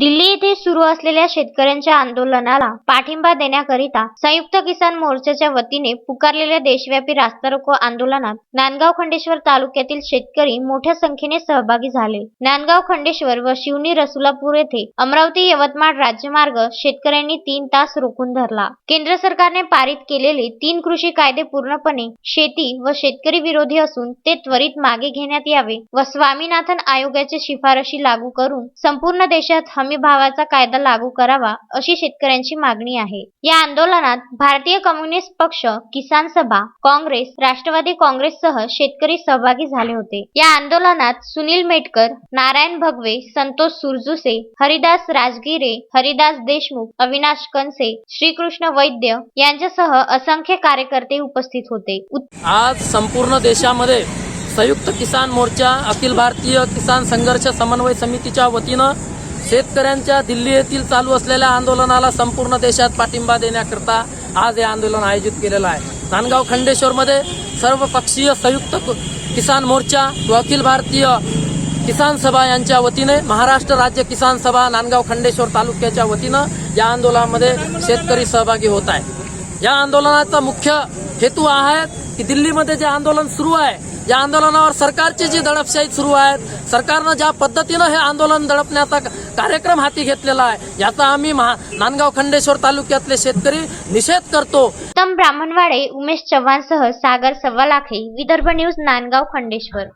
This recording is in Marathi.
दिल्ली येथे सुरू असलेल्या शेतकऱ्यांच्या आंदोलनाला पाठिंबा देण्याकरिता संयुक्त किसान मोर्चाच्या वतीने पुकारलेल्या देशव्यापी रास्ता रोको आंदोलनात नांदगाव खंडेश्वर तालुक्यातील शेतकरी मोठ्या संख्येने सहभागी झाले. नांदगाव खंडेश्वर व शिवनी रसुलापूर येथे अमरावती यवतमाळ राज्यमार्ग शेतकऱ्यांनी तीन तास रोखून धरला. केंद्र सरकारने पारित केलेले तीन कृषी कायदे पूर्णपणे शेती व शेतकरी विरोधी असून ते त्वरित मागे घेण्यात यावे व स्वामीनाथन आयोगाच्या शिफारशी लागू करून संपूर्ण देशात हमी भावाचा कायदा लागू करावा अशी शेतकऱ्यांची मागणी आहे. या आंदोलनात भारतीय कम्युनिस्ट पक्ष किसान सभा काँग्रेस राष्ट्रवादी काँग्रेससह शेतकरी सहभागी झाले होते. या आंदोलनात सुनील मेटकर नारायण भगवे संतोष सुरजुसे हरिदास राजगिरे हरिदास देशमुख अविनाश कनसे श्रीकृष्ण वैद्य यांच्यासह असंख्य कार्यकर्ते उपस्थित होते. आज संपूर्ण देशामध्ये संयुक्त किसान मोर्चा अखिल भारतीय किसान संघर्ष समन्वय समितीच्या वतीनं शेतकऱ्यांच्या दिल्ली येथील चालू असलेल्या आंदोलनाला संपूर्ण देशात पाठिंबा देण्याकरता आज हे आंदोलन आयोजित केलेलं आहे. नांदगाव खंडेश्वरमध्ये सर्व पक्षीय संयुक्त किसान मोर्चा व अखिल भारतीय किसान सभा यांच्या वतीने महाराष्ट्र राज्य किसान सभा नांदगाव खंडेश्वर तालुक्याच्या वतीनं या आंदोलनामध्ये शेतकरी सहभागी होत आहे या आंदोलनाचा मुख्य हेतू हा आहे की दिल्लीमध्ये जे आंदोलन सुरू आहे या आंदोलनावर सरकारची जी दडपशाही सुरू आहे सरकारनं ज्या पद्धतीनं हे आंदोलन दडपण्याचा कार्यक्रम हाती घेतलेला आहे याचा आम्ही महा नांदगाव खंडेश्वर तालुक्यातले शेतकरी निषेध करतो. उत्तम ब्राह्मणवाडे उमेश चव्हाणसह सागर सव्वालाखे विदर्भ न्यूज नांदगाव खंडेश्वर.